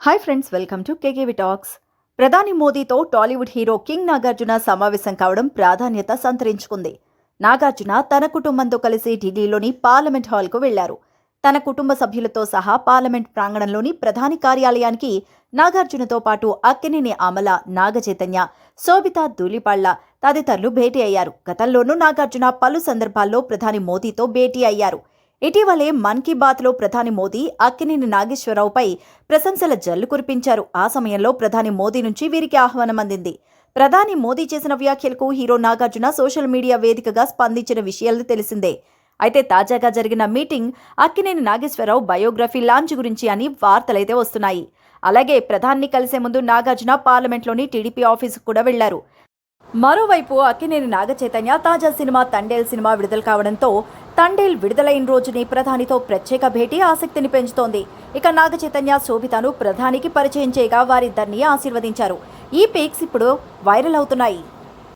Hi friends welcome to KKV talks ప్రధాని మోదీతో Tollywood hero king Nagarjuna సమావేశం కావడం ప్రాధాన్యత సంతరించుకుంది. నాగార్జున తన కుటుంబంతో కలిసి ఢిల్లీలోని పార్లమెంట్ హాల్కు వెళ్ళారు. తన కుటుంబ సభ్యులతో సహా పార్లమెంట్ ప్రాంగణంలోని ప్రధాని కార్యాలయానికి నాగార్జునతో పాటు అక్కినేని అమల నాగచైతన్య శోభిత ధూళిపాళ్ళ తదితరులు భేటీ అయ్యారు. గతంలోనూ నాగార్జున పలు సందర్భాల్లో ప్రధాని మోదీతో భేటీ అయ్యారు. ఇటీవలే మన్ కీ బాత్లో ప్రధాని మోదీ అక్కినేని నాగేశ్వరరావుపై ప్రశంసల జల్లు కురిపించారు. ఆ సమయంలో ప్రధాని మోదీ నుంచి వీరికి ఆహ్వానం అందింది. ప్రధాని మోదీ చేసిన వ్యాఖ్యలకు హీరో నాగార్జున సోషల్ మీడియా వేదికగా స్పందించిన విషయాలు తెలిసిందే. అయితే తాజాగా జరిగిన meeting Akkineni Nageswara Rao biography launch గురించి అని వార్తలైతే వస్తున్నాయి. అలాగే ప్రధాన్ని కలిసే ముందు నాగార్జున పార్లమెంట్లోని టీడీపీ ఆఫీసుకు కూడా వెళ్ళారు. మరోవైపు అక్కినేని నాగచైతన్య తాజా సినిమా తండేల్ సినిమా విడుదల కావడంతో తండేల్ విడుదలైన రోజుని ప్రధానితో ప్రత్యేక భేటీ ఆసక్తిని పెంచుతోంది. ఇక నాగ చైతన్య శోభితను ప్రధానికి పరిచయం చేయగా వారిద్దరిని ఆశీర్వదించారు. ఈ పిక్స్ ఇప్పుడు వైరల్ అవుతున్నాయి.